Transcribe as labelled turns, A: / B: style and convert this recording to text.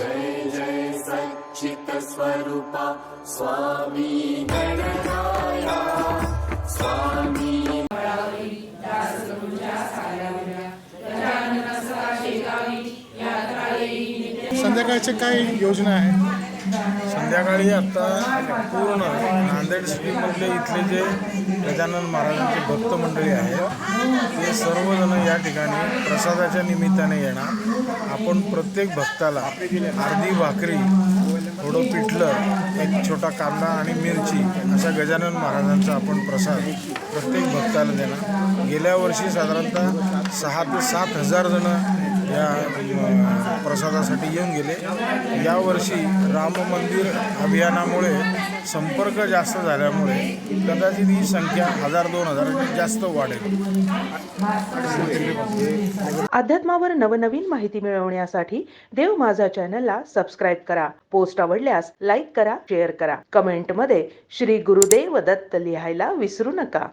A: जय जय सच्चित्स्वरूपा स्वामी गणराया स्वामी
B: संध्याकाळचे काय योजना आहे.
C: संध्याकाळी आता पूर्ण नांदेड सिटीमधले इथले जे गजानन महाराजांचे भक्त मंडळी आहेत ते सर्वजण या ठिकाणी प्रसादाच्या निमित्ताने येणार. आपण प्रत्येक भक्ताला अर्धी भाकरी थोडं पिठलं एक छोटा कांदा आणि मिरची असा गजानन महाराजांचा आपण प्रसाद प्रत्येक भक्ताला देणार. गेल्या वर्षी साधारणतः सहा ते सात हजार जणं या प्रसादासाठी येऊन गेले. यावर्षी राम मंदिर अभियानामुळे संपर्क जास्त झाल्यामुळे कदाचित ही संख्या हजार दोन हजार जास्त वाढेल.
D: अध्यात्मावर नवनवीन माहिती मिळवण्यासाठी देव माझा चॅनलला सबस्क्राईब करा. पोस्ट आवडल्यास लाईक करा शेअर करा. कमेंटमध्ये श्री गुरुदेव दत्त लिहायला विसरू नका.